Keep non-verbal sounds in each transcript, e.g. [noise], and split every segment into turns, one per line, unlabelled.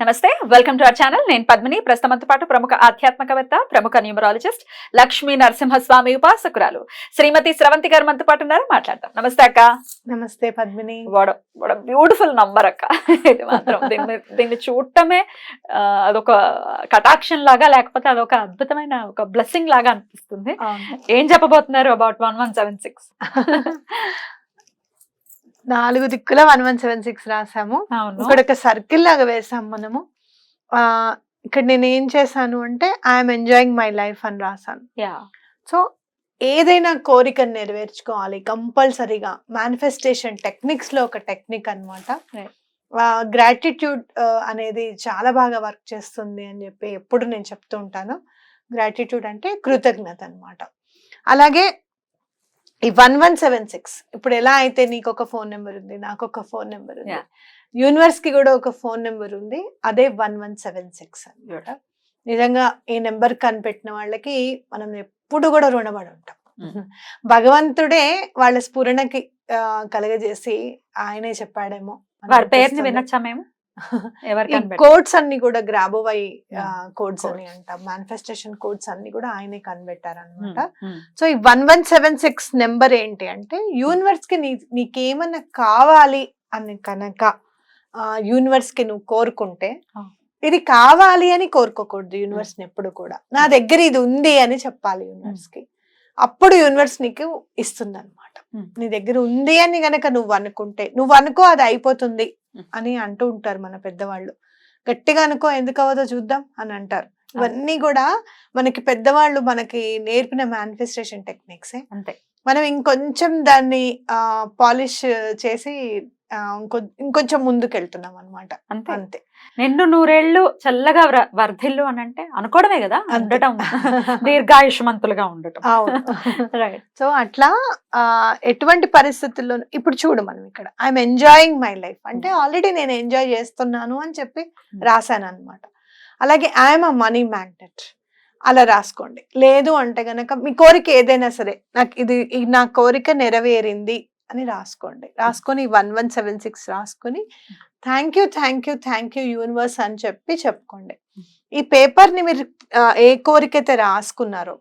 నమస్తే welcome to our channel. నేను పద్మిని. ప్రస్తుతంతో పాటు ప్రముఖ ఆధ్యాత్మికవేత్త ప్రముఖ న్యూమరాలజిస్ట్ లక్ష్మీ నరసింహస్వామి ఉపాసకురాలు. శ్రీమతి స్రవంతి గారు మనతో పాటు ఉన్నారు. మాట్లాడతాం నమస్తే అక్క.
నమస్తే పద్మిని.
వాడ బ్యూటిఫుల్ నంబర్ అక్క. ఇది మాత్రం దీన్ని దీన్ని చూడటమే అదొక కటాక్షం లాగా లేకపోతే అదొక అద్భుతమైన ఒక బ్లెస్సింగ్ లాగా అనిపిస్తుంది. ఏం చెప్పబోతున్నారు about one one seven six
నాలుగు దిక్కుల వన్ వన్ సెవెన్ సిక్స్ రాసాము. ఇక్కడ ఒక సర్కిల్ లాగా వేసాం మనము. ఆ ఇక్కడ నేను ఏం చేశాను అంటే ఐఎమ్ ఎంజాయింగ్ మై లైఫ్ అని రాసాను.
యా
సో ఏదైనా కోరికను నెరవేర్చుకోవాలి కంపల్సరీగా. మేనిఫెస్టేషన్ టెక్నిక్స్లో ఒక టెక్నిక్ అనమాట. గ్రాటిట్యూడ్ అనేది చాలా బాగా వర్క్ చేస్తుంది అని చెప్పి ఎప్పుడు నేను చెప్తూ ఉంటాను. గ్రాటిట్యూడ్ అంటే కృతజ్ఞత అన్నమాట. అలాగే ఈ వన్ వన్ సెవెన్ సిక్స్ ఇప్పుడు ఎలా అయితే నీకు ఒక ఫోన్ నెంబర్ ఉంది నాకు ఒక ఫోన్ నెంబర్ ఉంది. యూనివర్స్కి కూడా ఒక ఫోన్ నెంబర్ ఉంది. అదే వన్ వన్ సెవెన్ సిక్స్ అనమాట నిజంగా ఈ నెంబర్ కనిపెట్టిన వాళ్ళకి మనం ఎప్పుడు కూడా రుణపడి ఉంటాం భగవంతుడే వాళ్ళ స్ఫురణకి కలగజేసి ఆయనే చెప్పాడేమో.
వాడి పేరుని. వినొచ్చా మేము?
కోడ్స్ అన్ని కూడా గ్రాబోవై కోడ్స్. అని అంటాం. మేనిఫెస్టేషన్ కోడ్స్ అన్ని కూడా ఆయనే కనిపెట్టారు
ఉమ్,
అనమాట
ఉమ్,
సో ఈ one one seven six number ఏంటి అంటే యూనివర్స్కి నీ నీకేమన్నా కావాలి అని కనుక యూనివర్స్కి నువ్వు కోరుకుంటే. ఇది కావాలి అని కోరుకోకూడదు యూనివర్స్ని ఎప్పుడు కూడా. నా దగ్గర ఇది ఉంది అని చెప్పాలి యూనివర్స్కి. అప్పుడు యూనివర్స్ నీకు ఇస్తుంది అనమాట. నీ దగ్గర ఉంది అని గనక నువ్వు అనుకుంటే నువ్వు అనుకో అది అయిపోతుంది. అని అంటూ ఉంటారు మన పెద్దవాళ్ళు. గట్టిగా అనుకో ఎందుకు అవ్వదో చూద్దాం అని అంటారు. ఇవన్నీ కూడా మనకి పెద్దవాళ్ళు మనకి నేర్పిన మేనిఫెస్టేషన్ టెక్నిక్సే
అంతే.
మనం ఇంకొంచెం దాన్ని పాలిష్ చేసి ఇంకొ ఇంకొంచెం ముందుకు వెళ్తున్నాం అనమాట
అంతే.
అంతే.
నిండు నూరేళ్ళు చల్లగా వ్ర- వర్ధిల్లు అని అంటే అనుకోవడమే కదా. ఉండటం. [laughs] దీర్ఘాయుష్మంతులుగా ఉండటం.
అవును.
రైట్
సో అట్లా ఎటువంటి పరిస్థితుల్లో ఇప్పుడు చూడు మనం ఇక్కడ ఐఎమ్ ఎంజాయింగ్ మై లైఫ్ అంటే ఆల్రెడీ నేను ఎంజాయ్ చేస్తున్నాను అని చెప్పి రాశాను అనమాట అలాగే ఐఎమ్ అ మనీ మ్యాగ్నెట్ అలా రాసుకోండి. లేదు అంటే గనక మీ కోరిక ఏదైనా సరే నాకు ఇది నా కోరిక నెరవేరింది అని రాసుకోండి. రాసుకొని వన్ వన్ సెవెన్ సిక్స్ రాసుకొని thank you thank you thank you universe అని చెప్పి చెప్పుకోండి. ఈ పేపర్ని మీరు ఏ కోరికైతే రాసుకున్నారో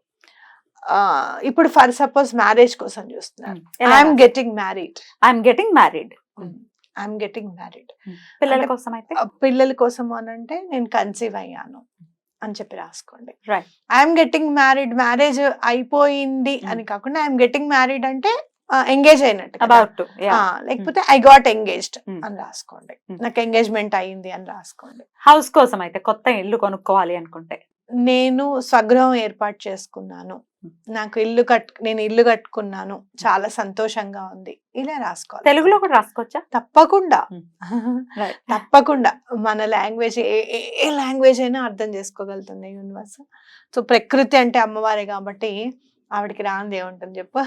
ఇప్పుడు ఫర్ సపోజ్ మ్యారేజ్ కోసం చూస్తున్నారు. I'm getting married.
I'm getting married.
I'm getting married.
పిల్లల కోసం అయితే?
పిల్లల కోసం అని అంటే నేను కన్సీవ్ అయ్యాను అని చెప్పి రాసుకోండి.
Right.
I'm getting married marriage అయిపోయింది. అని కాకుండా ఐఎమ్ గెటింగ్ మ్యారీడ్ అంటే ఎంగేజ్ అయినట్టు.
అబౌట్
ఆ, లేకపోతే ఐ గాట్ ఎంగేజ్డ్. అని రాసుకోండి.
Mm.
నాకు ఎంగేజ్మెంట్ అయింది అని రాసుకోండి.
హౌస్ కోసం అయితే కొత్త ఇల్లు కొనుక్కోవాలి అనుకుంటే?
నేను స్వగృహం ఏర్పాటు చేసుకున్నాను.
Mm.
నాకు ఇల్లు కట్ నేను ఇల్లు కట్టుకున్నాను. చాలా సంతోషంగా ఉంది. ఇలా రాసుకోవాలి.
తెలుగులో కూడా రాసుకోవచ్చా?
తప్పకుండా. [laughs] తప్పకుండా. మన లాంగ్వేజ్ ఏ లాంగ్వేజ్ అయినా అర్థం చేసుకోగలుగుతుంది యూనివర్స్ సో ప్రకృతి అంటే అమ్మవారే కాబట్టి ఆవిడకి రాంది ఏముంటుంది చెప్పు.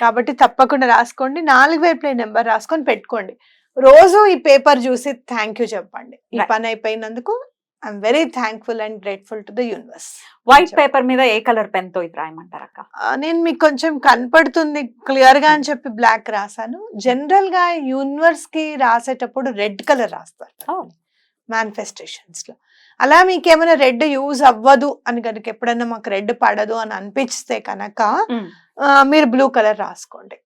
కాబట్టి తప్పకుండా రాసుకోండి. నాలుగు వైపుల నెంబర్ రాసుకొని పెట్టుకోండి. రోజు ఈ పేపర్ చూసి థ్యాంక్ యూ చెప్పండి. ఈ. పని అయిపోయినందుకు I'm very thankful and grateful to the universe.
White paper మీద ఏ కలర్ పెన్తో ఇది రాయమంటారు అక్క?
నేను మీకు కొంచెం కనపడుతుంది క్లియర్గా అని చెప్పి బ్లాక్ రాసాను జనరల్గా యూనివర్స్కి రాసేటప్పుడు రెడ్ కలర్ రాస్తారు.
Oh.
మేనిఫెస్టేషన్స్లో. అలా మీకు ఏమైనా రెడ్ యూజ్ అవ్వదు అని కనుక ఎప్పుడైనా మాకు రెడ్ పడదు అని అనిపిస్తే కనుక మీరు బ్లూ కలర్ రాసుకోండి.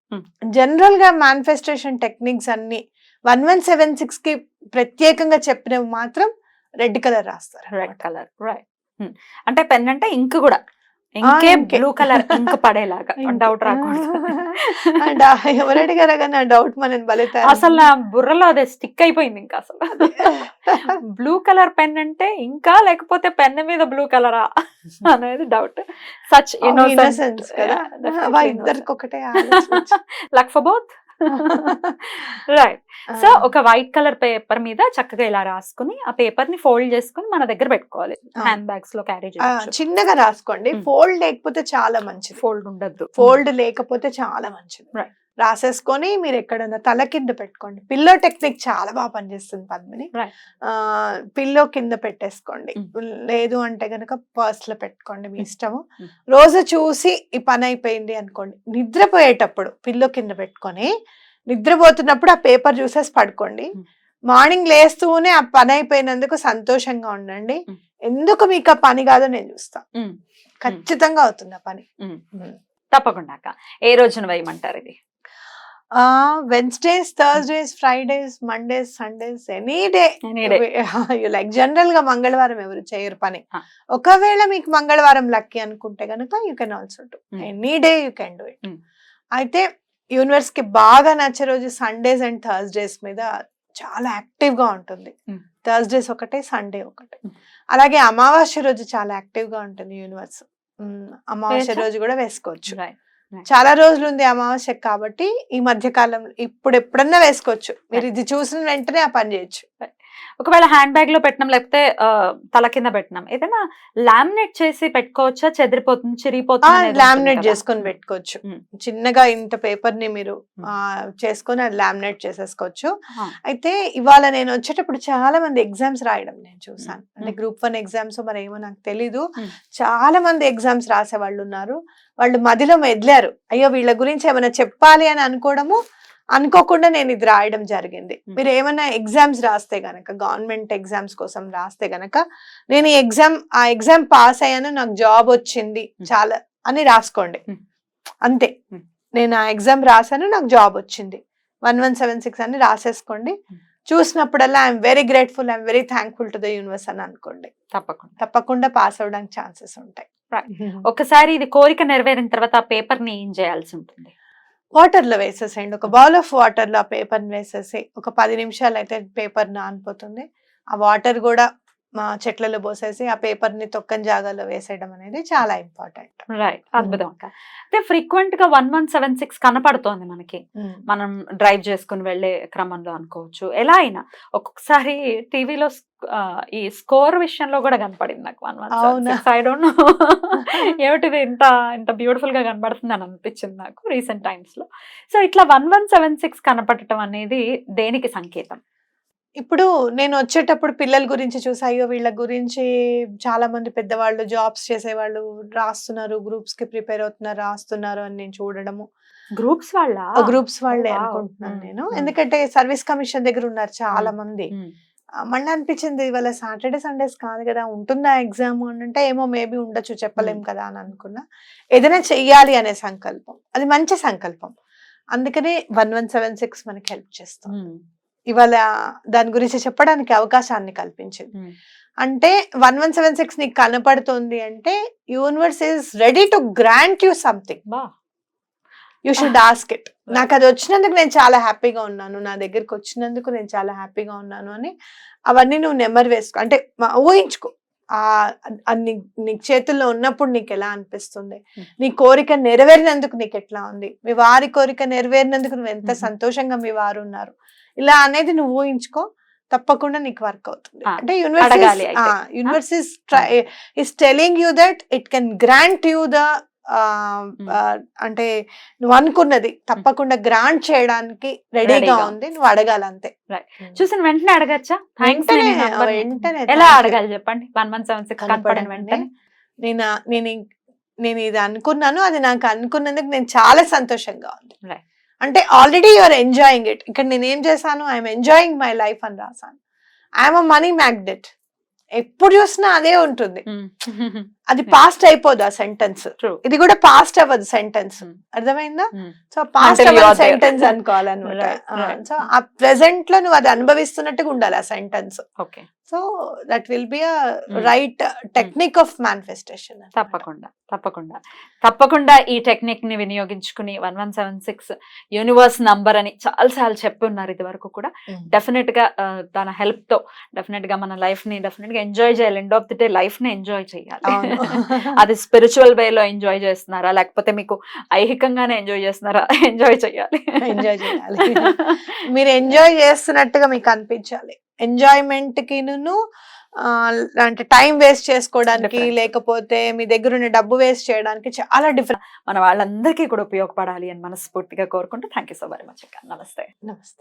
జనరల్గా మేనిఫెస్టేషన్ టెక్నిక్స్ అన్ని వన్ వన్ సెవెన్ సిక్స్కి ప్రత్యేకంగా చెప్పినవి మాత్రం రెడ్ కలర్ రాస్తారు
రెడ్ కలర్ రైట్ అంటే పెన్ అంటే ఇంక్ కూడా. ఇంకే. బ్లూ కలర్ ఇంక్ పడేలాగా. డౌట్ రాకూడదు.
అండ్ ఎవరు అడిగారా కానీ ఆ డౌట్ మనం బలి
అసలు నా బుర్రలో అదే స్టిక్ అయిపోయింది ఇంకా అసలు. బ్లూ కలర్ పెన్ అంటే ఇంకా లేకపోతే పెన్ మీద బ్లూ కలరా అనేది డౌట్ సచ్
ఇన్నోసెన్స్ కదా. ఇద్దరికి ఒకటే.
Luck for both [laughs] right so ఒక వైట్ కలర్ పేపర్ మీద చక్కగా ఇలా రాసుకుని ఆ పేపర్ని ఫోల్డ్ చేసుకుని మన దగ్గర పెట్టుకోవాలి. హ్యాండ్ బ్యాగ్స్లో క్యారీ
చిన్నగా రాసుకోండి.
Hmm.
ఫోల్డ్ లేకపోతే చాలా మంచిది.
ఫోల్డ్ ఉండద్దు.
ఫోల్డ్ లేకపోతే చాలా మంచిది.
Right.
రాసేసుకొని మీరు ఎక్కడన్నా తల కింద పెట్టుకోండి పిల్లో టెక్నిక్ చాలా బాగా పనిచేస్తుంది పద్మిని. పిల్లో కింద పెట్టేసుకోండి
Mm.
లేదు అంటే గనక పర్స్లో పెట్టుకోండి మీ
Mm.
ఇష్టము
Mm.
రోజు చూసి ఈ పని అయిపోయింది అనుకోండి నిద్రపోయేటప్పుడు పిల్లో కింద పెట్టుకొని నిద్రపోతున్నప్పుడు ఆ పేపర్ చూసేసి పడుకోండి. మార్నింగ్ లేస్తూనే ఆ పని అయిపోయినందుకు సంతోషంగా ఉండండి. ఎందుకు మీకు ఆ పని కాదో నేను చూస్తా ఖచ్చితంగా అవుతుంది ఆ పని.
తప్పకుండా ఏ రోజున వేయమంటారు ఇది
Wednesdays Thursdays Fridays Mondays Sundays any day like జనరల్గా మంగళవారం ఎవరు చేయరు పని. ఒకవేళ మీకు మంగళవారం లక్కీ అనుకుంటే గనుక you can also do. Any day you can do it. అయితే యూనివర్స్కి బాగా నచ్చే రోజు సండేస్ అండ్ థర్స్డేస్ మీద చాలా యాక్టివ్గా ఉంటుంది. థర్స్డేస్ ఒకటే సండే ఒకటే. అలాగే అమావాస్య రోజు చాలా యాక్టివ్గా ఉంటుంది యూనివర్స్ అమావాస్య? రోజు కూడా వేసుకోవచ్చు. చాలా రోజులు ఉంది అమావాస్య కాబట్టి ఈ మధ్య కాలం ఇప్పుడు ఎప్పుడన్నా వేసుకోవచ్చు. మీరు ఇది చూసిన వెంటనే ఆ పని చేయొచ్చు.
ఒకవేళ హ్యాండ్ బ్యాగ్లో పెట్టినాం లేకపోతే తల కింద పెట్టినాం ఏదైనా లామినేట్ చేసి పెట్టుకోవచ్చా చెదిరిపోతుంది చిరిగిపోతుంది
లామినేట్. చేసుకొని పెట్టుకోవచ్చు. చిన్నగా ఇంత పేపర్ని మీరు చేసుకొని అది లామినేట్ చేసేసుకోవచ్చు. అయితే ఇవాళ నేను వచ్చేటప్పుడు చాలా మంది ఎగ్జామ్స్ రాయడం నేను చూసాను అంటే. గ్రూప్ వన్ ఎగ్జామ్స్ మరి ఏమో నాకు తెలీదు. చాలా మంది ఎగ్జామ్స్ రాసే వాళ్ళు ఉన్నారు వాళ్ళు మదిలో మెదిలారు అయ్యో వీళ్ళ గురించి ఏమైనా చెప్పాలి అని అనుకోవడము అనుకోకుండా నేను ఇది రాయడం జరిగింది. మీరు ఏమైనా ఎగ్జామ్స్ రాస్తే గనక గవర్నమెంట్ ఎగ్జామ్స్ కోసం రాస్తే గనక నేను ఈ ఎగ్జామ్ ఆ ఎగ్జామ్ పాస్ అయ్యాను నాకు జాబ్ వచ్చింది. చాలా అని రాసుకోండి. అంతే. నేను ఆ ఎగ్జామ్ రాశాను నాకు జాబ్ వచ్చింది. వన్ వన్ సెవెన్ సిక్స్ అని రాసేసుకోండి. చూసినప్పుడల్లా I'm very grateful I'm very thankful to the universe అని అనుకోండి.
తప్పకుండా.
తప్పకుండా పాస్ అవడానికి ఛాన్సెస్ ఉంటాయి.
ఒకసారి ఇది కోరిక నెరవేరిన తర్వాత ఆ పేపర్ని ఏం చేయాల్సి ఉంటుంది?
వాటర్లో వేసేసేయండి. ఒక బౌల్ ఆఫ్ వాటర్లో ఆ పేపర్ వేసేసి ఒక పది నిమిషాలు అయితే పేపర్ నానిపోతుంది. ఆ వాటర్ కూడా మా చెట్లలో పోసేసి ఆ పేపర్ని తొక్కని జాగాలో వేసేయడం అనేది చాలా ఇంపార్టెంట్.
రైట్ అద్భుతం అయితే ఫ్రీక్వెంట్గా వన్ వన్ సెవెన్ సిక్స్ కనపడుతోంది మనకి. మనం డ్రైవ్ చేసుకుని వెళ్ళే క్రమంలో అనుకోవచ్చు. ఎలా అయినా ఒక్కొక్కసారి టీవీలో ఈ స్కోర్ విషయంలో కూడా కనపడింది నాకు one one? I don't know ఏమిటిది ఇంత ఇంత బ్యూటిఫుల్గా కనబడుతుంది అని అనిపించింది నాకు రీసెంట్ టైమ్స్లో. సో ఇట్లా వన్ వన్ సెవెన్ సిక్స్ కనపడటం అనేది దేనికి సంకేతం?
ఇప్పుడు నేను వచ్చేటప్పుడు పిల్లల గురించి చూసి అయ్యో! వీళ్ళ గురించి చాలా మంది పెద్దవాళ్ళు జాబ్స్ చేసేవాళ్ళు రాస్తున్నారు గ్రూప్స్కి ప్రిపేర్ అవుతున్నారు రాస్తున్నారు అని నేను చూడడము.
గ్రూప్స్ వాళ్ళ?
గ్రూప్స్ వాళ్ళే. అనుకుంటున్నాను నేను. ఎందుకంటే సర్వీస్ కమిషన్ దగ్గర ఉన్నారు చాలా. మంది. మళ్ళీ అనిపించింది ఇవాళ సాటర్డే సండేస్ కాదు కదా ఉంటుందా ఎగ్జామ్ అని అంటే ఏమో మేబీ ఉండొచ్చు చెప్పలేం. కదా అని అనుకున్నా. ఏదైనా చెయ్యాలి అనే సంకల్పం. అది మంచి సంకల్పం. అందుకనే వన్ వన్ సెవెన్ సిక్స్ మనకి హెల్ప్ చేస్తాం ఇవాళ దాని గురించి చెప్పడానికి అవకాశాన్ని కల్పించింది. అంటే వన్ వన్ సెవెన్ సిక్స్ నీకు కనపడుతుంది అంటే universe is ready to grant you something.
బా.
You should ask it. నాకు అది వచ్చినందుకు నేను చాలా హ్యాపీగా ఉన్నాను. నా దగ్గరికి వచ్చినందుకు నేను చాలా హ్యాపీగా ఉన్నాను అని అవన్నీ నువ్వు నెంబర్ వేసుకో. అంటే ఊహించుకో. అది నీ చేతుల్లో ఉన్నప్పుడు నీకు ఎలా అనిపిస్తుంది. నీ కోరిక నెరవేరినందుకు నీకు ఎట్లా ఉంది మీ వారి కోరిక నెరవేరినందుకు నువ్వు ఎంత. సంతోషంగా మీ వారు ఉన్నారు ఇలా అనేది నువ్వు ఊహించుకో తప్పకుండా నీకు వర్క్ అవుతుంది అంటే
అడగాలి అయితే.
Universe universe is is telling you that it can grant you the అంటే నువ్వు అనుకున్నది తప్పకుండా గ్రాంట్ చేయడానికి రెడీగా ఉంది నువ్వు అడగాలి అంతే
చూసిన వెంటనే అడగచ్చా?
వెంటనే
ఎలా. అడగాలి చెప్పండి? వన్ వన్ సెవెన్ సిక్స్ కనపడిన
కనపడిన
వెంటనే.
నేను నేను నేను ఇది అనుకున్నాను అది నాకు అనుకున్నందుకు నేను చాలా సంతోషంగా ఉంది. అంటే ఆల్రెడీ యువర్ ఎంజాయింగ్ ఇట్ ఇక్కడ నేను ఏం చేశాను? ఐఎమ్ ఎంజాయింగ్ మై లైఫ్ అని రాశాను. ఐఎమ్ అ మనీ మ్యాగ్నెట్ ఎప్పుడు చూసినా అదే ఉంటుంది. [laughs] అది. పాస్ట్ అయిపోదు ఆ సెంటెన్స్. ఇది కూడా పాస్ట్ అవ్వదు సెంటెన్స్
Mm.
అర్థమైందా. So past
there.
సెంటెన్స్ [laughs] అనుకోవాలన్నమాట. సో ఆ ప్రెసెంట్లో నువ్వు అది అనుభవిస్తున్నట్టుగా ఉండాలి ఆ sentence
okay
so that will be uh. Right technique of manifestation
తప్పకుండా తప్పకుండా తప్పకుండా ఈ టెక్నిక్ని వినియోగించుకుని one one seven six universe number అని చాలా సార్లు చెప్పి ఉన్నారు ఇది వరకు కూడా డెఫినెట్గా ఆ, తన హెల్ప్తో డెఫినెట్గా మన లైఫ్ని డెఫినెట్గా ఎంజాయ్ చేయాలి ఎండ్ ఆఫ్ ది డే లైఫ్ని ఎంజాయ్ చేయాలి. [laughs] అది స్పిరిచువల్ వేలో ఎంజాయ్ చేస్తున్నారా? లేకపోతే మీకు ఐహికంగానే ఎంజాయ్ చేస్తున్నారా? [laughs] ఎంజాయ్ చేయాలి.
ఎంజాయ్ చేయాలి. మీరు ఎంజాయ్ చేస్తున్నట్టుగా మీకు అనిపించాలి. ఎంజాయ్మెంట్కి ఆ, అంటే టైం వేస్ట్ చేసుకోవడానికి. లేకపోతే మీ దగ్గర ఉన్న డబ్బు వేస్ట్ చేయడానికి చాలా డిఫరెంట్
మన వాళ్ళందరికీ కూడా ఉపయోగపడాలి అని మనస్ఫూర్తిగా కోరుకుంటూ thank you so very much అక్క. నమస్తే.
నమస్తే.